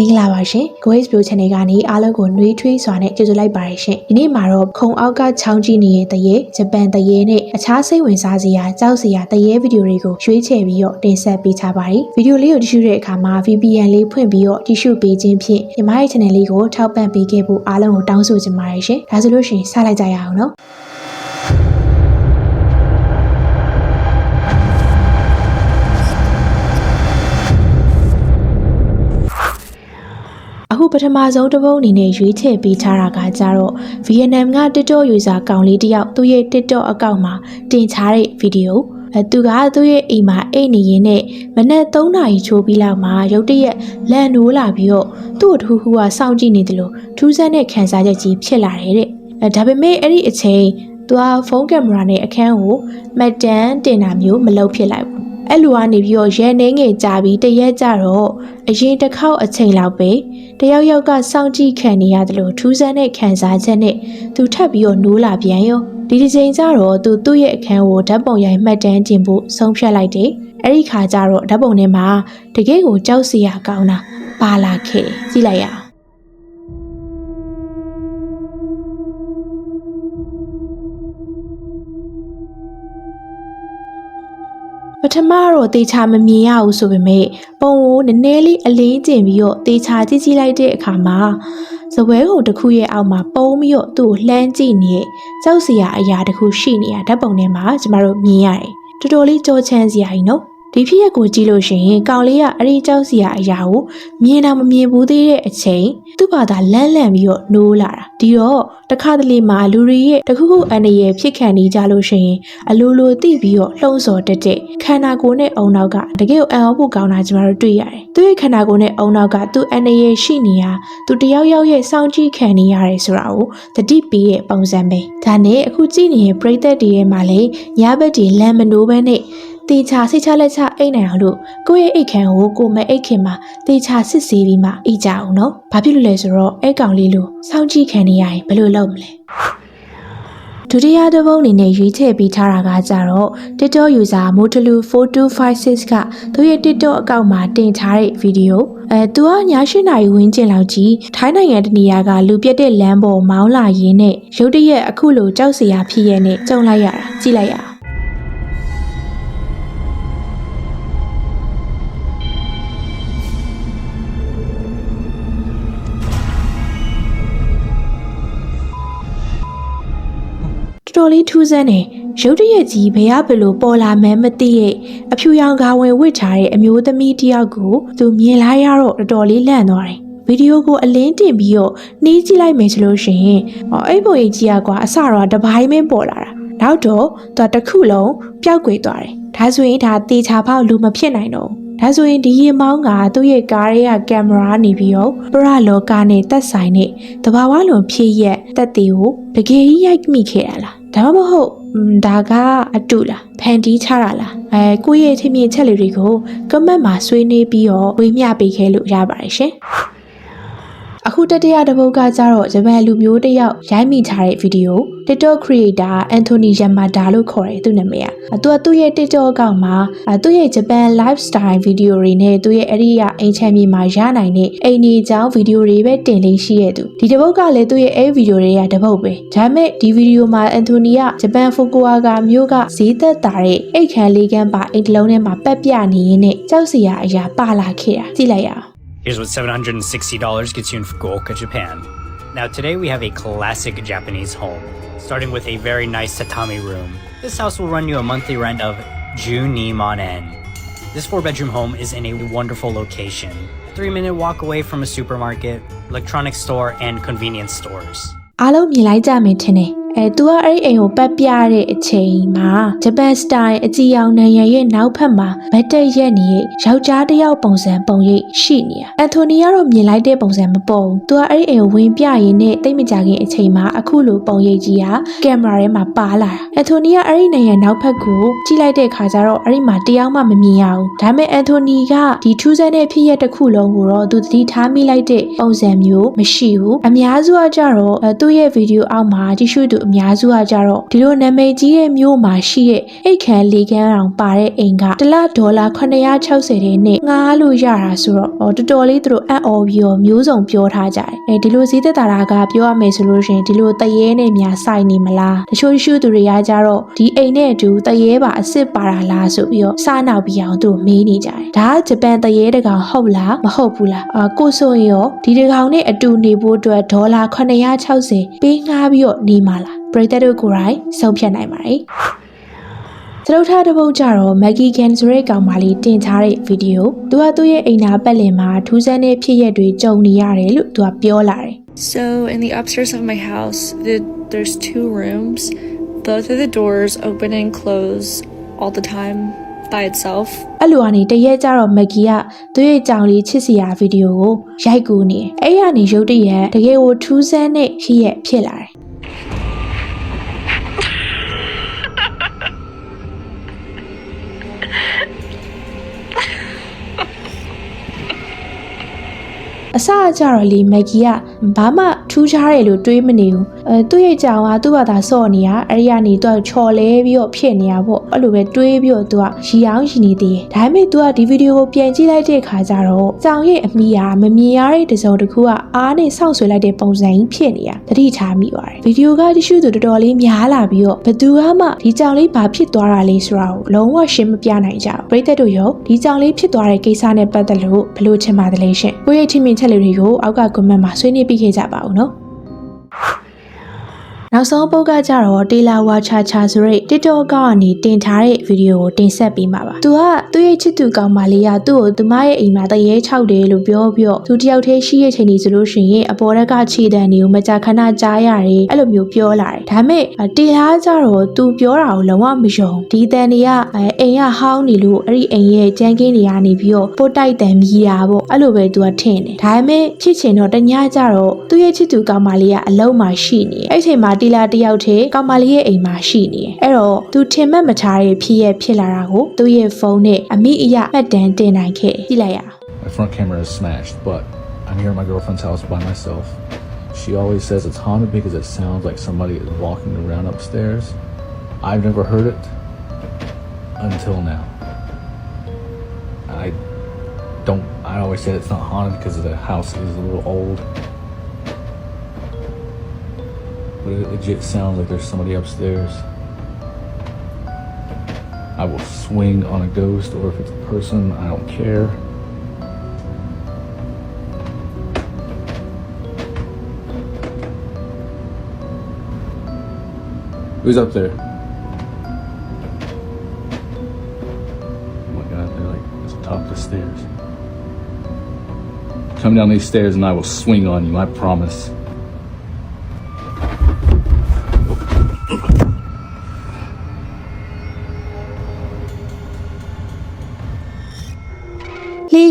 မင်္ဂလာပါရှင် Grace Blue Channel ကနေအားလုံးကိုနှွေးထွေးစွာနဲ့ကြိုဆိုလိုက်ပါတယ်ရှင်ဒီနေ့မှာတော့ခုံအောက်ကချောင်းကြီးနေတဲ့တရေဂျပန်တရေနဲ့အခြားစိတ်ဝင်စားစရာကြောက်စရာတရေဗီဒီယိုတွေကိုရွေးချယ်ပြီးတော့တင်ဆက်ပေးချပါတယ်ဗီဒီယိုလေးကိုကြည့်ရှုတဲ့အခါမှာ VPN လေးဖွင့်ပြီးတော့ကြည့်ရှုပေးခြင်းဖြင့်ညီမရဲ့ channel လေးကိုထောက်ပံ့ပေးခဲ့ဖို့အားလုံးကိုတောင်းဆိုချင်ပါတယ်ရှင်ဒါဆိုလို့ရှိရင်စလိုက်ကြရအောင်နော် အခုပထမဆုံးတစ်ပုတ်အနေနဲ့ရွေးချယ်ပေးထားတာကကြတော့ဗီယက်နမ်က TikTok user ကောင်လေးတစ်ယောက်သူ့ရဲ့ TikTok အကောင့်မှာတင်ချတဲ့ဗီဒီယိုအဲသူကသူ့ရဲ့အိမ်မှာအိတ်နေရင်းနဲ့မနက်3နာရီချိုးပြီးလောက်မှာရုတ်တရက်လန်နိုးလာပြီးတော့သူ့ကိုတခုခုကစောင့်ကြည့်နေတယ်လို့ထူးဆန်းတဲ့ခံစားချက်ကြီးဖြစ်လာတယ်တဲ့အဲဒါပေမဲ့အဲ့ဒီအချိန်သူကဖုန်းကင်မရာနဲ့အခန်းကိုမှတ်တမ်းတင်တာမျိုးမလုပ်ဖြစ်လိုက်ဘူး အဲ့လိုကနေပြီးတော့ရဲနှင်းငယ်ကြာပြီးတရက်ကြတော့အရင်တစ်ခေါက်အချိန်လောက်ပဲတယောက်ယောက်ကစောင့်ကြည့်ခံနေရတယ်လို့ထူးဆန်းတဲ့ခံစားချက်နဲ့သူထပ်ပြီးတော့နိုးလာပြန်ရောဒီဒီချိန်ကျတော့သူသူ့ရဲ့အခန်းကိုဓာတ်ပုံရိုက်မှတ်တမ်းတင်ဖို့ဆုံးဖြတ်လိုက်တယ်အဲ့ဒီခါကျတော့ဓာတ်ပုံထဲမှာတကယ်ကိုကြောက်စရာကောင်းတာပါလာခဲ့ကြည့်လိုက်ရအောင် ထမတော့တေချာမမြင်ရဘူးဆိုပေမဲ့ပုံကိုနည်းနည်းလေးအလင်းကျင်ပြီးတော့တေချာကြည့်ကြည့်လိုက်တဲ့အခါမှာဇပွဲကုံတစ်ခုရဲ့အောက်မှာပုံပြီးတော့သူ့ကိုလှမ်းကြည့်နေကြောက်စရာအရာတစ်ခုရှိနေတာဓာတ်ပုံထဲမှာကျမတို့မြင်ရတယ်တော်တော်လေးကြောချမ်းစရာကြီးနော် ဒီဖြစ်ရက်ကိုကြည့်လို့ရှိရင်ကောင်လေးကအဲ့ဒီကြောက်စရာအရာကိုမြင်တာမမြင်ဘူးသေးတဲ့အချိန်သူ့ဘာသာလန့်လန့်ပြီးတော့နိုးလာတာဒီတော့တခါတလေမှာလူတွေရဲ့တခုခုအန္တရာယ်ဖြစ်ခံနေကြလို့ရှိရင်အလိုလိုသိပြီးတော့လှုံ့ဆော်တတ်တဲ့ခန္ဓာကိုယ်နဲ့အုံနောက်ကတကယ်ကိုအံ့ဩဖို့ကောင်းတာကျမတို့တွေ့ရတယ်သူ့ရဲ့ခန္ဓာကိုယ်နဲ့အုံနောက်ကသူ့အန္တရာယ်ရှိနေတာသူတယောက်ယောက်ရဲ့စောင့်ကြည့်ခံနေရတယ်ဆိုတာကိုသတိပေးရဲ့ပုံစံပဲဒါနဲ့အခုကြည့်နေတဲ့ပြိသက်တွေရဲ့မှာလည်းညဘက်တွေလမ်းမနိုးဘဲနဲ့ တေချာစိတ်ချလက်ချအိတ်နိုင်အောင်လို့ကိုယ့်ရဲ့အိတ်ခမ်းကိုကိုယ်မအိတ်ခင်မှာတေချာစစ်ဆေးပြီးမှအိတ်ကြအောင်နော်။ဘာဖြစ်လို့လဲဆိုတော့အဲ့ကောင်လေးလို့စောင့်ကြည့်ခံနေရရင်ဘယ်လိုလုပ်မလဲ။ဒုတိယတစ်ပုံအနေနဲ့ရွေးချယ်ပြီးထားတာကကြတော့ TikTok user Motolu4256 ကသူ့ရဲ့ TikTok အကောင့်မှာတင်ထားတဲ့ဗီဒီယိုအဲသူကည၈နာရီဝန်းကျင်လောက်ကြီးထိုင်းနိုင်ငံတနေရာကလူပြက်တဲ့လမ်းပေါ်မောင်းလာရင်းနဲ့ရုတ်တရက်အခုလိုကြောက်စရာဖြစ်ရဲ့နဲ့ကြုံလိုက်ရတာကြည့်လိုက်ရအောင်တော် တော်လေးထူးဆန်းတယ်ရုတ်တရက်ကြီးဘယ်ကဘယ်လိုပေါ်လာမှန်းမသိရဲ့အဖြူရောင်ကာဝင်ဝစ်ထားတဲ့အမျိုးသမီးတစ်ယောက်ကိုသူမြင်လိုက်ရတော့တော်တော်လေးလန့်သွားတယ်ဗီဒီယိုကိုအလင်းတင်ပြီးတော့နှီးကြည့်လိုက်မယ်ဆိုလို့ရှိရင်အော်အဲ့ပုံကြီးကြီးကွာအစတော့တပိုင်းမင်းပေါ်လာတာနောက်တော့သူတစ်ခုလုံးပျောက်ကွယ်သွားတယ်ဒါဆိုရင်ဒါတေချာဖောက်လူမဖြစ်နိုင်တော့ဘူးဒါဆိုရင်ဒီရင်မောင်းကသူ့ရဲ့ကားရဲ့ကင်မရာနေပြီးတော့ပရလောကနဲ့သက်ဆိုင်တဲ့တဘာဝလွန်ဖြစ်ရက်တက်သေးကိုတကယ်ကြီးရိုက်မိခဲ့တာလား ဒါမှမဟုတ်อืมဒါကအတူလားဖန်တီးချတာလားအဲကိုယ့်ရဲ့ထင်မြင်ချက်လေးတွေကို comment မှာဆွေးနွေးပြီးတော့ဝေမျှပေးခဲ့လို့ရပါတယ်ရှင်အခုတတိယတစ်ပုဒ်ကကြတော့ဂျပန်လူမျိုးတစ်ယောက်ရိုက်မိထားတဲ့ဗီဒီယို TikTok creator Anthony Yamada လို့ခေါ်တယ်သူ့နာမည်อ่ะသူကသူ့ရဲ့ TikTok အကောင့်မှာအဲသူ့ရဲ့ဂျပန် lifestyle ဗီဒီယိုတွေနဲ့သူ့ရဲ့အဲ့ဒီကအင်ချမ်းမြေမှာရနိုင်တဲ့အိမ်နေအကြောင်းဗီဒီယိုတွေပဲတင်လေးရှိရဲ့သူဒီတစ်ပုဒ်ကလည်းသူ့ရဲ့အဲ့ဗီဒီယိုတွေကတစ်ပုဒ်ပဲဒါပေမဲ့ဒီဗီဒီယိုမှာ Anthony ကဂျပန်ဖူကူဝါကမြို့ကဈေးသက်တာတဲ့အိတ်ခမ်းလေးကန်းပါအိတ်တစ်လုံးထဲမှာပက်ပြနေရင်းနဲ့ကြောက်စရာအရာပါလာခဲ့တာကြည့်လိုက်ရအောင် Here's what $760 gets you in Fukuoka, Japan. Now, today we have a classic Japanese home, starting with a very nice tatami room. This house will run you a monthly rent of Junimanen. This four bedroom home is in a wonderful location. Three minute walk away from a supermarket, electronics store, and convenience stores. အားလုံးမြင်လိုက်ကြမယ်ထင်တယ် အဲသူကအဲ့ဒီအိမ်ကိုပတ်ပြတဲ့အချိန်မှာဂျပန်စတိုင်အကြည်အောင်နံရံရဲ့နောက်ဖက်မှာမတ်တက်ရက်နေတဲ့ယောက်ျားတစ်ယောက်ပုံစံပုံရိပ်ရှိနေတာအန်ထိုနီကတော့မြင်လိုက်တဲ့ပုံစံမပေါ်ဘူးသူကအဲ့ဒီအိမ်ကိုဝင်ပြရင်းနဲ့တိတ်မကြခင်အချိန်မှာအခုလိုပုံရိပ်ကြီးဟာကင်မရာထဲမှာပါလာတာအန်ထိုနီကအဲ့ဒီနံရံနောက်ဖက်ကိုကြည့်လိုက်တဲ့အခါကျတော့အဲ့ဒီမှာတယောက်မှမမြင်ရဘူးဒါပေမဲ့အန်ထိုနီကဒီထူးဆန်းတဲ့ဖြစ်ရပ်တစ်ခုလုံးကိုတော့သူသတိထားမိလိုက်တဲ့ပုံစံမျိုးမရှိဘူးအများစုကကြတော့သူ့ရဲ့ဗီဒီယိုအောက်မှာကြည့်ရှုသူအများစုကကြတော့ဒီလိုနာမည်ကြီးတဲ့မြို့မှာရှိတဲ့အိတ်ခမ်းလေးခန်းအောင်ပါတဲ့အိမ်ကတစ်လဒေါ်လာ960တဲ့နဲ့ငားလို့ရတာဆိုတော့အော်တော်တော်လေးသူတို့အံ့ဩပြီးတော့မျိုးစုံပြောထားကြတယ်အဲဒီလိုဈေးသက်သာတာကပြောရမယ်ဆိုလို့ရှိရင်ဒီလိုတရေနဲ့များစိုက်နေမလားတချို့ရှုသူတွေကကြတော့ဒီအိမ်နဲ့အတူတရေပါအစ်စ်ပါတာလားဆိုပြီးတော့စားနောက်ပြီးအောင်သူတို့မေးနေကြတယ်ဒါကဂျပန်တရေတကောင်ဟုတ်လားမဟုတ်ဘူးလားအာကိုဆိုရင်ရောဒီတကောင်နဲ့အတူနေဖို့အတွက်ဒေါ်လာ960ပေးငှားပြီးတော့နေမှာလားပရိသတ်တို့ကိုယ်တိုင်ဆုံးဖြတ်နိုင်ပါတယ်သရုပ်ထားတစ်ပုတ်ကြတော့ Maggie Gan ဆိုတဲ့ကောင်မလေးတင်ထားတဲ့ဗီဒီယိုသူကသူ့ရဲ့အိမ်နာပတ်လည်မှာထူးဆန်းတဲ့ဖြစ်ရက်တွေကြုံနေရတယ်လို့သူကပြောလာတယ် So in the upstairs of my house, the, there's two rooms. Both of the doors open and close all the time by itself. အဲ့လိုကနေတရက်ကြတော့မက်ဂီကသူ့ရဲ့ကြောင်လေးချစ်စရာဗီဒီယိုကိုရိုက်ကူနေတယ်အဲ့ရနေရုတ်တရက်တကယ်ကိုထူးဆန်းတဲ့ဖြစ်ရက်ဖြစ်လာတယ် အစအကြတော့လေမက်ဂီကဘာမှ ထူးခြားတယ်လို့တွေးမနေဘူးအဲသူ့ရဲ့ကြောင်ကသူ့ဘာသာစော့နေတာအဲ့ဒီကနေသူကချော်လဲပြီးတော့ဖြစ်နေတာပေါ့အဲ့လိုပဲတွေးပြီးတော့သူကရီအောင်ရီနေသေးတယ်ဒါပေမဲ့သူကဒီဗီဒီယိုကိုပြန်ကြည့်လိုက်တဲ့အခါကျတော့ကြောင်ရဲ့အမိကမမြင်ရတဲ့တစ်စုံတစ်ခုကအားနဲ့စောင့်ဆွဲလိုက်တဲ့ပုံစံကြီးဖြစ်နေတာတတိထားမိပါတယ်ဗီဒီယိုကတ िश ူသူတော်တော်လေးများလာပြီးတော့ဘယ်သူမှဒီကြောင်လေးဘာဖြစ်သွားတာလဲဆိုတာကိုလုံးဝရှင်းမပြနိုင်ကြဘူးပရိသတ်တို့ရောဒီကြောင်လေးဖြစ်သွားတဲ့ကိစ္စနဲ့ပတ်သက်လို့ဘယ်လိုချင်ပါတယ်လဲရှင်ကိုယ့်ရဲ့ထင်မြင်ချက်လေးတွေကိုအောက်က comment မှာဆွေးနွေးပြခဲ့ကြပါဦးနော် နောက်ဆုံးပုတ်ကကြတော့တေလာဝါချာချာဆိုတဲ့ TikTok ကနေတင်ထားတဲ့ဗီဒီယိုကိုတင်ဆက်ပေးမှာပါ။သူကသူ့ရဲ့ချစ်သူကောင်မလေးကသူ့ကိုသူမရဲ့အိမ်မှာတရေခြောက်တယ်လို့ပြောပြီးတော့သူတယောက်တည်းရှိရဲ့ချိန်ကြီးဆိုလို့ရှိရင်အပေါ်ကခြေတံတွေကိုမကြာခဏကြားရတယ်အဲ့လိုမျိုးပြောလာတယ်။ဒါပေမဲ့တေလာကြတော့သူပြောတာကိုလုံးဝမယုံဒီတန်တွေကအိမ်ကဟောင်းနေလို့အဲ့ဒီအိမ်ရဲ့ကြမ်းကင်းတွေကနေပြီးတော့ပို့တိုက်တံမြည်တာပေါ့အဲ့လိုပဲသူကထင်တယ်။ဒါပေမဲ့ချစ်ချင်တော့တညကြတော့သူ့ရဲ့ချစ်သူကောင်မလေးကအလုံးမှာရှိနေ။အဲ့ချိန်မှာ တီလာတယောက်တည်းကောင်မလေးရဲ့အိမ်မှာရှိနေတယ်။အဲ့တော့သူထင်မှတ်မထားတဲ့ဖြစ်ရဖြစ်လာတာကိုသူ့ရဲ့ဖုန်းနဲ့အမိအယမှတ်တမ်းတင်နိုင်ခဲ့ကြည့်လိုက်ရအောင် My front camera is smashed, but I'm here at my girlfriend's house by myself. She always says it's haunted because it sounds like somebody is walking around upstairs. I've never heard it until now. I don't, I always said it's not haunted because the house is a little old. but it legit sounds like there's somebody upstairs. I will swing on a ghost or if it's a person, I don't care. Who's up there? Oh my god, they're like at the top of the stairs. Come down these stairs and I will swing on you, I promise.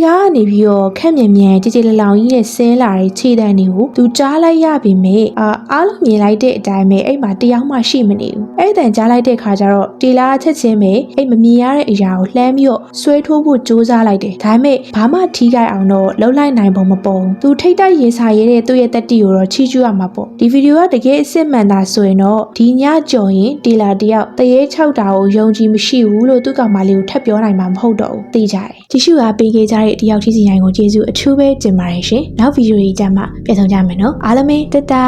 လေကားကနေပြီးတော့ခက်မြင်မြန်ကြည်ကြည်လလောင်ကြီးနဲ့ဆဲလာတဲ့ခြေတံတွေကိုသူကြားလိုက်ရပြီမေအာအားလုံးမြင်လိုက်တဲ့အတိုင်းပဲအဲ့မှာတရားမှရှိမနေဘူးအဲ့တန်ကြားလိုက်တဲ့ခါကျတော့တီလာချက်ချင်းပဲအဲ့မမြင်ရတဲ့အရာကိုလှမ်းပြီးတော့ဆွဲထိုးဖို့ကြိုးစားလိုက်တယ်ဒါပေမဲ့ဘာမှထိခိုက်အောင်တော့လှုပ်လိုက်နိုင်ပုံမပေါ်ဘူးသူထိတ်တိုက်ရင်ဆိုင်ရတဲ့သူ့ရဲ့တက်တီကိုတော့ချီးကျူးရမှာပေါ့ဒီဗီဒီယိုကတကယ်အစ်စ်မှန်တာဆိုရင်တော့ဒီညကြော်ရင်တီလာတယောက်တရေ၆တာကိုယုံကြည်မရှိဘူးလို့သူ့ကောင်မလေးကိုထပ်ပြောနိုင်မှာမဟုတ်တော့ဘူးသိကြတယ်ကြည့်ရှုအားပေးခဲ့ကြတဲ့တယောက်ချင်းစီတိုင်းကိုကျေးဇူးအထူးပဲတင်ပါတယ်ရှင်နောက်ဗီဒီယိုကြီးကြမှာပြန်ဆောင်ကြမယ်နော်အားလုံးပဲတတာ